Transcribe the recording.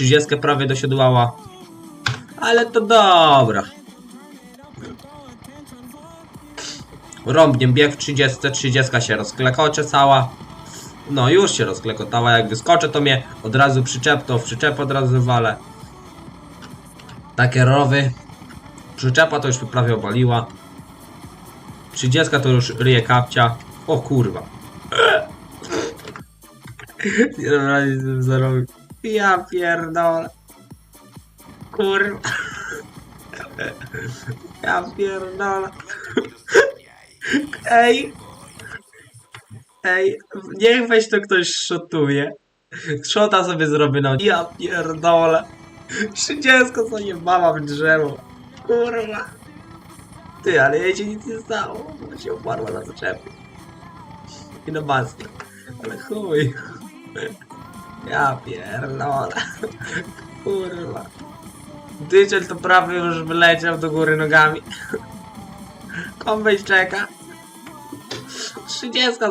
30 prawie dosiadłała. Ale to dobra. Rąbniem bieg w 30, 30 się rozklekocze cała. No już się rozklekotała, jak wyskoczę to mnie od razu przyczep, to w przyczep od razu walę. Takie rowy. Przyczepa to już prawie obaliła. 30 to już ryje kapcia. O kurwa. Nie z tym zarobił. Ja pierdolę. Kurwa. Ja pierdolę. Ej. Ej, niech weź to ktoś szotuje. Szota sobie zrobię na... Ja pierdolę. 30 co nie mama w drzewo. Kurwa. Ty, ale jej się nic nie stało, bo się oparła na zaczepie. I na maskę. Ale chuj. Ja pierdolę. Kurwa. Dyciel to prawie już wyleciał do góry nogami. Kombej czeka. 30 za